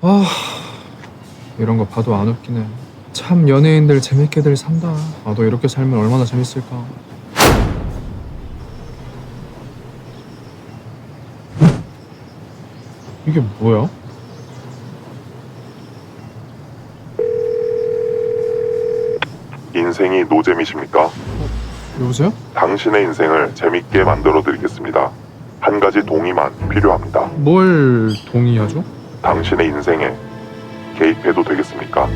아 이런 거 봐도 안 웃기네. 참 연예인들 재밌게들 산다. 나도 이렇게 살면 얼마나 재밌을까. 이게 뭐야? 인생이 노잼이십니까? 여보세요? 당신의 인생을 재밌게 만들어 드리겠습니다. 한 가지 동의만 필요합니다. 뭘 동의하죠? 당신의 인생에 개입해도 되겠습니까?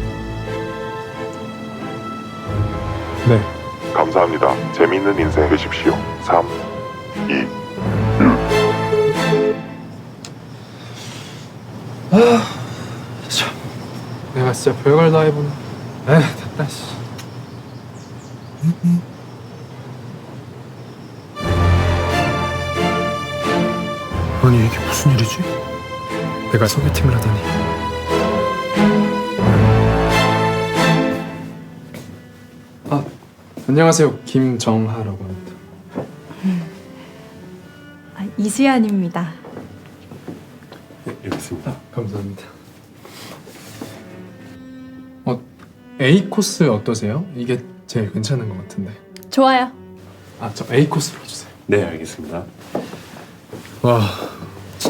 네. 감사합니다. 재밌는 인생 되십시오. 3, 2, 참, 내가 진짜 별걸 다 해보네. 에휴, 됐다, 씨. 아니, 이게 무슨 일이지? 내가 소개팅을 하다니. 아, 안녕하세요. 김정하라고 합니다. 아, 이수연입니다. 여기 있습니다. 감사합니다. 어, A 코스 어떠세요? 이게 제일 괜찮은 것 같은데. 좋아요. 아, 저 A 코스로 주세요. 네, 알겠습니다. 와,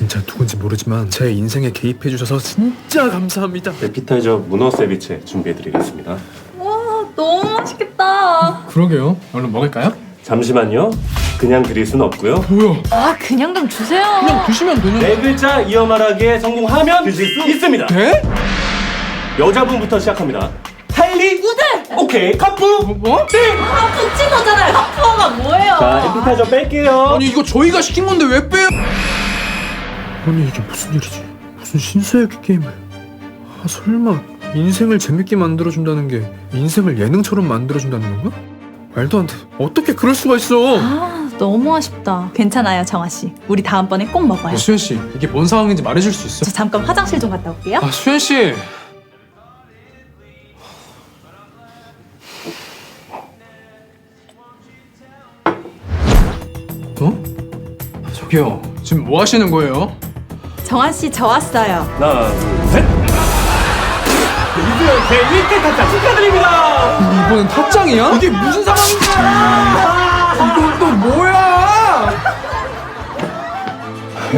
진짜 누군지 모르지만 제 인생에 개입해 주셔서 진짜 감사합니다. 에피타이저 문어 세비체 준비해드리겠습니다. 와, 너무 맛있겠다. 그러게요. 얼른 먹을까요? 잠시만요. 그냥 드릴 순 없고요. 뭐야? 아, 그냥 좀 주세요. 그냥 드시면 되는. 네 글자 이어 말하기에 성공하면 드실 수 있습니다. 네? 여자분부터 시작합니다. 탈리? 우대! 오케이, 카푸! 뭐? 뭐? 아, 붙이거잖아요. 하프가 뭐예요? 자, 에피타이저 뺄게요. 아니 이거 저희가 시킨 건데 왜 빼요? 아니 이게 무슨 일이지? 무슨 신수야기 게임을? 아 설마 인생을 재밌게 만들어준다는 게 인생을 예능처럼 만들어준다는 건가? 말도 안 돼. 어떻게 그럴 수가 있어? 아, 너무 아쉽다. 괜찮아요, 정아 씨. 우리 다음번에 꼭 먹어요. 어, 수현 씨 이게 뭔 상황인지 말해줄 수 있어? 저 잠깐 화장실 좀 갔다 올게요. 아 수현 씨. 어? 저기요 지금 뭐 하시는 거예요? 정아 씨, 저 왔어요. 하나, 둘, 셋! 이수연 제1대 타짜 축하드립니다! 이번엔 탑장이야? 이게 무슨 상황이야? 이건 또 뭐야?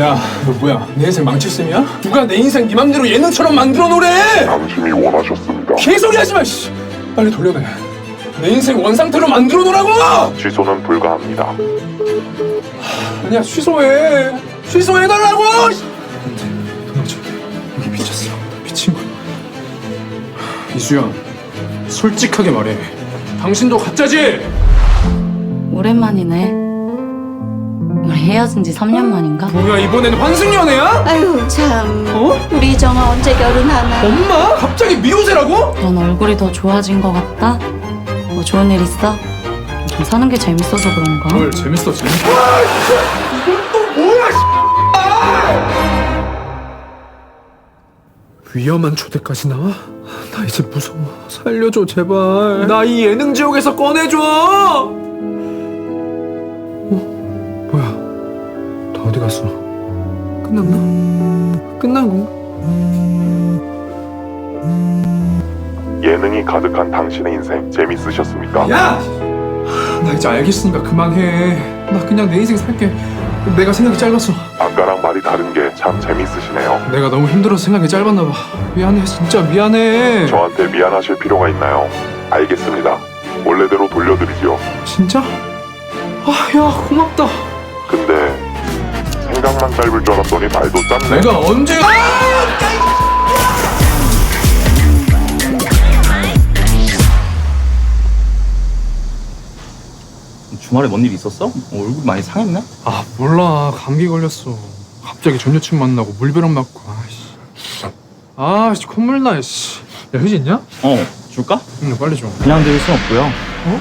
야, 너 뭐야? 내 인생 망칠 셈이야? 누가 내 인생 네 맘대로 예능처럼 만들어 놓으래? 당신이 원하셨습니다. 개소리 하지 마, 씨. 빨리 돌려내. 내 인생 원상태로 만들어 놓으라고! 취소는 불가합니다. 아니야, 취소해. 취소해달라고! 도 이수연, 솔직하게 말해. 당신도 가짜지? 오랜만이네. 우리 헤어진 지 3년 만인가? 뭐야, 이번엔 환승연애야? 아유 참. 어? 우리 정아 언제 결혼하나? 엄마? 갑자기 미호세라고? 넌 얼굴이 더 좋아진 것 같다? 뭐 좋은 일 있어? 좀 사는 게 재밌어서 그런가? 뭘 재밌어, 재밌어. 위험한 초대까지 나와? 나 이제 무서워. 살려줘, 제발. 나 이 예능 지옥에서 꺼내줘! 어? 뭐야? 다 어디 갔어? 끝났나? 끝난 건가? 예능이 가득한 당신의 인생 재밌으셨습니까? 야! 나 이제 알겠으니까 그만해. 나 그냥 내 인생 살게. 내가 생각이 짧았어. 아까랑 말이 다른 게 참 재밌으시네요. 내가 너무 힘들어서 생각이 짧았나 봐. 미안해, 진짜 미안해. 저한테 미안하실 필요가 있나요? 알겠습니다. 원래대로 돌려드리죠. 진짜? 아, 야, 고맙다. 근데 생각만 짧을 줄 알았더니 말도 짧네. 내가 언제? 주말에 뭔 일 있었어? 어, 얼굴 많이 상했나? 아, 몰라. 감기 걸렸어. 갑자기 전 여친 만나고 물벼락 맞고. 아씨. 아씨, 콧물 나. 씨. 야, 휴지 있냐? 어, 줄까? 응, 빨리 줘. 그냥 드릴 순 없고요. 어?